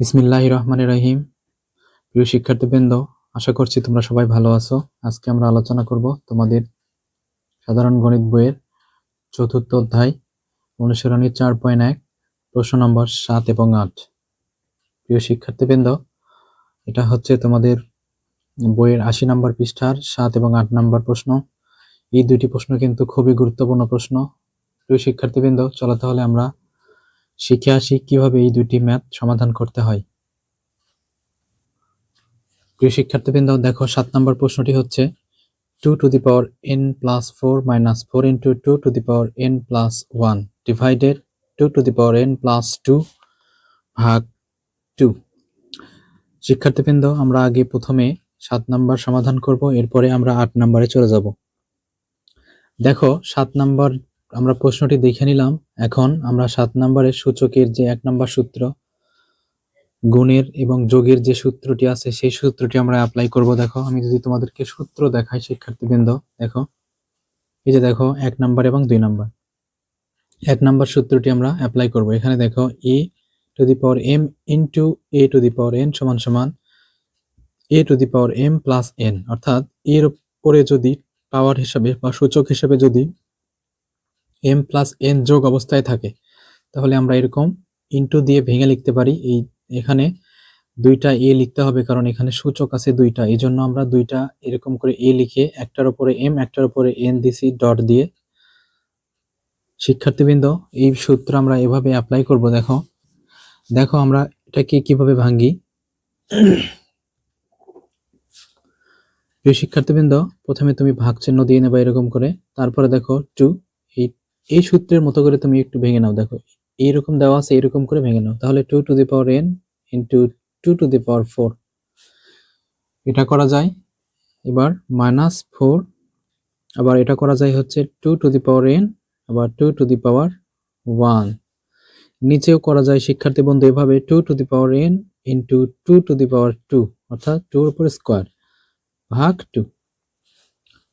বিসমিল্লাহ রহমান রহিম। প্রিয় শিক্ষার্থীবৃন্দ, আশা করছি তোমরা সবাই ভালো আছো। আজকে আমরা আলোচনা করব তোমাদের সাধারণ গণিত বইয়ের চতুর্থ অধ্যায় অনুসরণী চার পয়েন্ট এক, প্রশ্ন নম্বর সাত এবং আট। প্রিয় শিক্ষার্থীবৃন্দ, এটা হচ্ছে তোমাদের বইয়ের আশি নম্বর পৃষ্ঠার সাত এবং আট নম্বর প্রশ্ন। এই দুটি প্রশ্ন কিন্তু খুবই গুরুত্বপূর্ণ প্রশ্ন। প্রিয় শিক্ষার্থীবৃন্দ, চলো তাহলে আমরা শিখে আসি কীভাবে এই দুটি ম্যাথ সমাধান করতে হয়। প্রিয় শিক্ষার্থীবৃন্দ, দেখো সাত নম্বর প্রশ্নটি হচ্ছে two to the power N plus four minus four into two to the power N plus one divided two to the power N plus two ভাগ টু শিক্ষার্থীবৃন্দ, আমরা আগে প্রথমে সাত নাম্বার সমাধান করব, এরপরে আমরা আট নাম্বারে চলে যাব। দেখো, সাত নাম্বার আমরা প্রশ্নটি দেখে নিলাম। এখন আমরা সাত নম্বরের সূচকের যে এক নম্বর সূত্র, গুণের এবং যোগের যে সূত্রটি আছে, সেই সূত্রটি আমরা অ্যাপ্লাই করব। দেখো, আমি যদি তোমাদেরকে সূত্র দেখাই, শিক্ষার্থীবৃন্দ, দেখো। এই যে দেখো, এক নাম্বার এবং দুই নাম্বার। এক নাম্বার সূত্রটি আমরা অ্যাপ্লাই করব। এখানে দেখো A to the power M into A to the power N সমান সমান A to the power M plus N অর্থাৎ এর উপরে যদি পাওয়ার হিসাবে বা সূচক হিসাবে যদি এম প্লাস এন যোগ অবস্থায় থাকে, তাহলে আমরা এরকম ইন্টু দিয়ে ভেঙে লিখতে পারি। এই এখানে দুইটা এ লিখতে হবে, কারণ এখানে সূচক আছে দুইটা। এই জন্য আমরা দুইটা এরকম করে এ লিখে একটার উপরে এম একটার উপরে এন দিছি ডট দিয়ে। শিক্ষার্থীবৃন্দ, এই সূত্র আমরা এভাবে অ্যাপ্লাই করব, দেখো। দেখো আমরা এটাকে কীভাবে ভাঙ্গি। প্রিয় শিক্ষার্থীবৃন্দ, প্রথমে তুমি ভাগ চিহ্ন দিয়ে নেবা এরকম করে। তারপরে দেখো টু এই সূত্রের মতো করে তুমি একটু ভেঙে নাও, দেখো। এইরকম দেওয়া আছে এরকম করে ভেঙে নাও। তাহলে two to the power N into two to the power four এটা করা যায় এবার মাইনাস ফোর আবার এটা করা যায় হচ্ছে two to the power N আবার two to the power one নিচেও করা যায় শিক্ষার্থী বন্ধু, এভাবে two to the power N into two to the power two অর্থাৎ টুর উপর স্কোয়ার ভাগ টু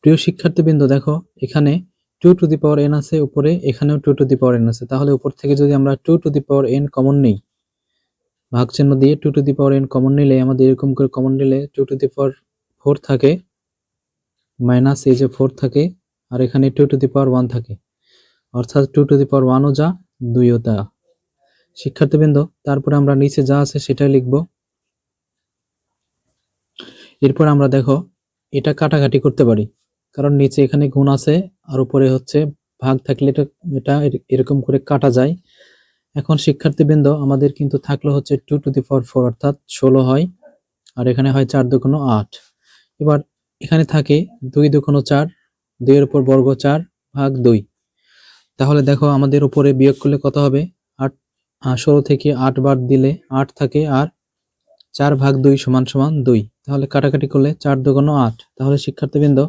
প্রিয় শিক্ষার্থীবৃন্দ দেখো, এখানে two to the power N আছে উপরে, এখানেও two to the power N আছে। তাহলে উপর থেকে যদি আমরা two to the power N common নেই ভাগ চিহ্ন দিয়ে two to the power N common নিলে, আমাদের এরকম করে কমন নিলে two to the power four থাকে মাইনাস এই যে ফোর থাকে, আর এখানে two to the power one থাকে। অর্থাৎ টু টু দি পাওয়ার ওয়ানও যা দুইও তা। শিক্ষার্থীবৃন্দ, তারপরে আমরা নিচে যা আছে সেটাই লিখব। এরপর আমরা দেখো, এটা কাটাকাটি করতে পারি। কারণ নিচে এখানে গুণ আছে আর উপরে হচ্ছে ভাগ থাকলে এটা এটা এরকম করে কাটা যায়। এখন শিক্ষার্থীবৃন্দ, আমাদের কিন্তু থাকল হচ্ছে two to the power four অর্থাৎ ষোলো হয় আর এখানে হয় চার দুগুণ আট। এবার এখানে থাকে দুই দুগুণ চার, দুইয়ের উপর বর্গ চার ভাগ দুই। তাহলে দেখো আমাদের উপরে বিয়োগ করলে কত হবে? আট ষোলো থেকে আট বার দিলে আট থাকে আর চার ভাগ দুই সমান সমান দুই। তাহলে কাটাকাটি করলে চার দুগুণ আট। তাহলে শিক্ষার্থীবৃন্দ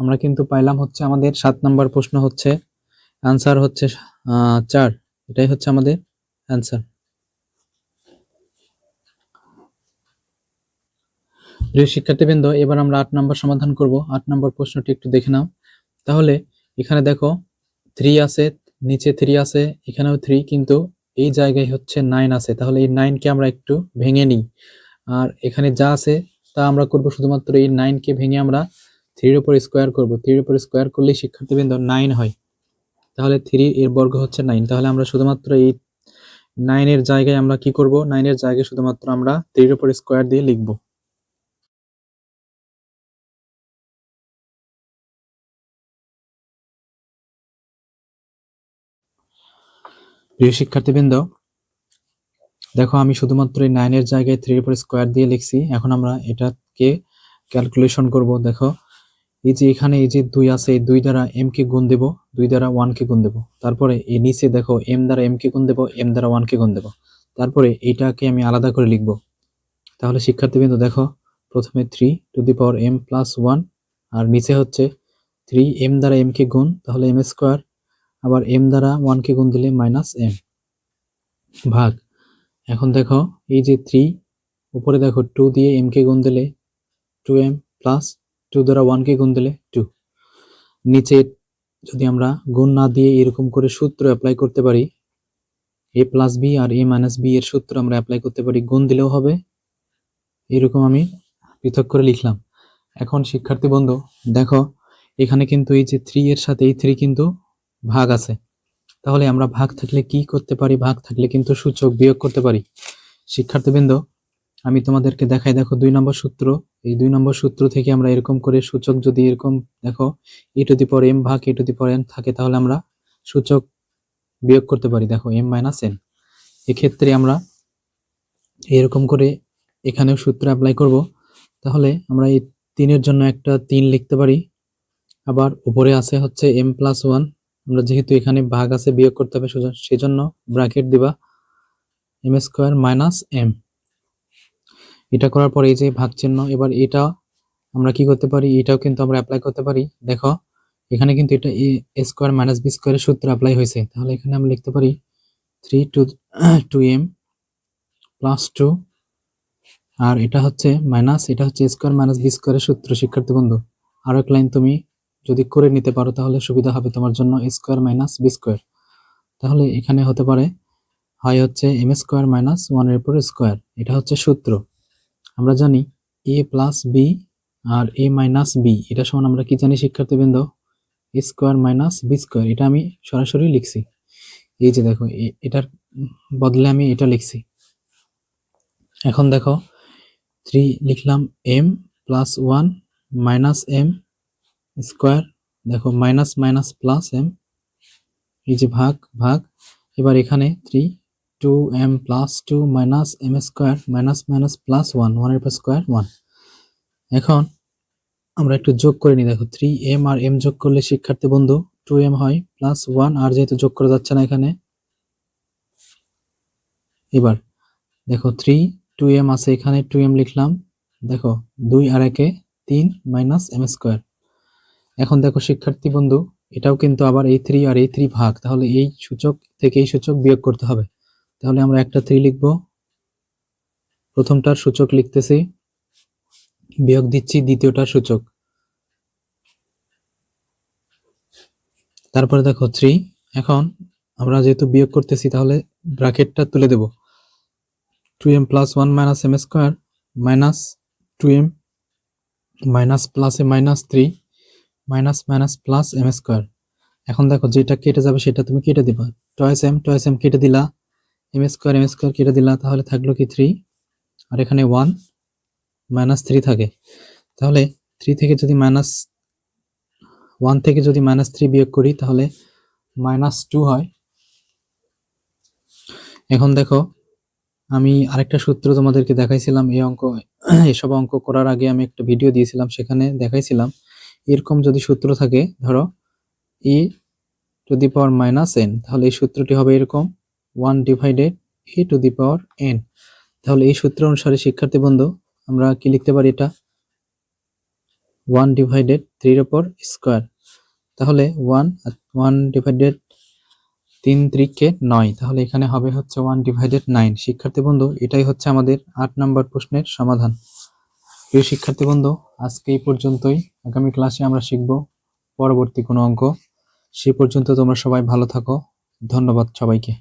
আমরা কিন্তু পাইলাম হচ্ছে আমাদের সাত নাম্বার প্রশ্ন হচ্ছে অ্যান্সার হচ্ছে চার। এটাই হচ্ছে আমাদের অ্যান্সার প্রিয় শিক্ষার্থীবৃন্দ, এবার আমরা আট নম্বর সমাধান করব। আট নম্বর প্রশ্নটি একটু দেখে নাও। তাহলে এখানে দেখো থ্রি আছে, নিচে থ্রি আছে, এখানেও থ্রি কিন্তু এই জায়গায় হচ্ছে নাইন আছে। তাহলে এই নাইনকে আমরা একটু ভেঙে নিই। আর এখানে যা আছে তা আমরা করব শুধুমাত্র এই নাইনকে ভেঙে আমরা থ্রির উপর স্কোয়ার করব, থ্রির উপর স্কোয়ার করলেই শিক্ষার্থীবৃন্দ নাইন হয়। তাহলে থ্রি এর বর্গ হচ্ছে নাইন। তাহলে আমরা শুধুমাত্র এই নাইনের জায়গায় আমরা কি করব? নাইনের জায়গায় শুধুমাত্র আমরা থ্রির উপর স্কোয়ার দিয়ে লিখব। প্রিয় শিক্ষার্থীবৃন্দ দেখো আমি শুধুমাত্র এই নাইনের জায়গায় থ্রির উপর স্কোয়ার দিয়ে লিখছি। এখন আমরা এটাকে ক্যালকুলেশন করব। দেখো এই যে এখানে এই যে দুই আছে, এই দুই দ্বারা এম কে গুণ দেবো, দুই দ্বারা ওয়ান কে গুণ দেবো। তারপরে এই নিচে দেখো এম দ্বারা এম কে গুণ দেবো এম দ্বারা ওয়ান কে গুণ দেবো। তারপরে এইটাকে আমি আলাদা করে লিখব। তাহলে শিক্ষার্থীবৃন্দ, দেখো, প্রথমে three to the power M plus one আর নিচে হচ্ছে থ্রি এম দ্বারা এম কে গুণ, তাহলে এম স্কোয়ার আবার এম দ্বারা ওয়ান কে গুণ দিলে মাইনাস এম ভাগ। এখন দেখো, এই যে থ্রি উপরে দেখো টু দিয়ে এম কে গুণ দিলে টু এম প্লাস টু দ্বারা ওয়ানকে গুণ দিলে টু নিচে যদি আমরা গুণ না দিয়ে এরকম করে সূত্র অ্যাপ্লাই করতে পারি এ প্লাস বি আর এ মাইনাস বি এর সূত্র আমরা অ্যাপ্লাই করতে পারি, গুণ দিলেও হবে। এরকম আমি পৃথক করে লিখলাম। এখন শিক্ষার্থী বন্ধু, দেখো, এখানে কিন্তু এই যে থ্রি এর সাথে এই থ্রি কিন্তু ভাগ আছে। তাহলে আমরা ভাগ থাকলে কি করতে পারি? ভাগ থাকলে কিন্তু সূচক বিয়োগ করতে পারি। শিক্ষার্থীবৃন্দ আমি তোমাদেরকে দেখাই, দেখো, দুই নম্বর সূত্র। এই দুই নম্বর সূত্র থেকে আমরা এরকম করে সূচক যদি এরকম দেখো, এ টু দি পর এম ভাগ এ টু দি পর এন থাকে, তাহলে আমরা সূচক বিয়োগ করতে পারি। দেখো এম মাইনাস এন এক্ষেত্রে আমরা এরকম করে এখানেও সূত্র অ্যাপ্লাই করব। তাহলে আমরা এই তিনের জন্য একটা তিন লিখতে পারি। আবার উপরে আছে হচ্ছে এম প্লাস ওয়ান আমরা যেহেতু এখানে ভাগ আছে বিয়োগ করতে হবে সেজ- সেজন্য ব্র্যাকেট দিবা। এম স্কোয়ার মাইনাস এম এটা করার পরে এই যে ভাগ চিহ্ন এবার এটা আমরা কি করতে পারি? এটাও কিন্তু আমরা অ্যাপ্লাই করতে পারি। দেখো, এখানে কিন্তু এটা এ স্কোয়ার মাইনাস বি স্কোয়ারের সূত্র অ্যাপ্লাই হয়েছে। তাহলে এখানে আমরা লিখতে পারি three to two M plus two আর এটা হচ্ছে মাইনাস এটা হচ্ছে স্কোয়ার মাইনাস বি স্কোয়ারের সূত্র, শিক্ষার্থী বন্ধু। আরও এক লাইন তুমি যদি করে নিতে পারো, তাহলে সুবিধা হবে তোমার জন্য স্কোয়ার মাইনাস বি স্কোয়ার তাহলে এখানে হতে পারে, হয় হচ্ছে এম স্কোয়ার মাইনাস ওয়ানের উপর স্কোয়ার এটা হচ্ছে সূত্র। আমরা জানি এ প্লাস বি আর এ মাইনাস বি এটা সমান আমরা কি জানি, শিক্ষার্থীবৃন্দ? A square minus B square এটা আমি সরাসরি লিখছি। এই যে দেখো এটার বদলে আমি এটা লিখছি। এখন দেখো থ্রি লিখলাম M plus one minus M square দেখো মাইনাস মাইনাস প্লাস এম এই যে ভাগ ভাগ, এবার এখানে three to M plus two minus M square minus minus plus one ওয়ানের উপর স্কোয়ার ওয়ান এখন আমরা একটু যোগ করে নিই, দেখো থ্রি এম আর এম যোগ করলে শিক্ষার্থী বন্ধু টু এম হয় প্লাস ওয়ান আর যেহেতু যোগ করা যাচ্ছে না এখানে। এবার দেখো থ্রি টু এম আছে এখানে টু এম লিখলাম, দেখো দুই আর একে তিন মাইনাস এম স্কোয়ার এখন দেখো শিক্ষার্থী বন্ধু, এটাও কিন্তু আবার এই থ্রি আর এই থ্রি ভাগ, তাহলে এই সূচক থেকে এই সূচক বিয়োগ করতে হবে। তাহলে আমরা একটা থ্রি লিখব। প্রথমটার সূচক লিখতেছি। বিয়োগ দিচ্ছি দ্বিতীয়টার সূচক। তারপরে দেখো থ্রি এখন আমরা যেহেতু বিয়োগ করতেছি, তাহলে ব্র্যাকেটটা তুলে দেব। Two M plus one minus M square minus two M minus প্লাসে minus three minus minus plus M square এখন দেখো যেটা কেটে যাবে সেটা তুমি কেটে দিবা। টয়েস এম টয়েস এম কেটে দিলা। এম স্কোয়ার এম স্কোয়ার কেটে দিলা তাহলে থাকল কি থ্রি আর এখানে ওয়ান মাইনাস থ্রি থাকে। তাহলে থ্রি থেকে যদি মাইনাস ওয়ান থেকে যদি মাইনাস থ্রি বিয়োগ করি, তাহলে মাইনাস টু হয়। এখন দেখো, আমি আরেকটা সূত্র তোমাদেরকে দেখাইছিলাম, এই অঙ্ক, এসব অঙ্ক করার আগে আমি একটা ভিডিও দিয়েছিলাম, সেখানে দেখাইছিলাম, এরকম যদি সূত্র থাকে, ধরো E to the power minus N তাহলে এই সূত্রটি হবে এরকম one divided A to the power N তাহলে এই সূত্র অনুসারে, শিক্ষার্থী বন্ধু, আমরা কি লিখতে পারি এটা? ওয়ান ডিভাইডেড থ্রির ওপর স্কোয়ার তাহলে ওয়ান ওয়ান ডিভাইডেড তিন ত্রিকে নয়। তাহলে এখানে হবে হচ্ছে ওয়ান ডিভাইডেড নাইন শিক্ষার্থী বন্ধু, এটাই হচ্ছে আমাদের আট নম্বর প্রশ্নের সমাধান। প্রিয় শিক্ষার্থী বন্ধু, আজকে এই পর্যন্তই। আগামী ক্লাসে আমরা শিখব পরবর্তী কোনো অঙ্ক। সেই পর্যন্ত তোমরা সবাই ভালো থাকো। ধন্যবাদ সবাইকে।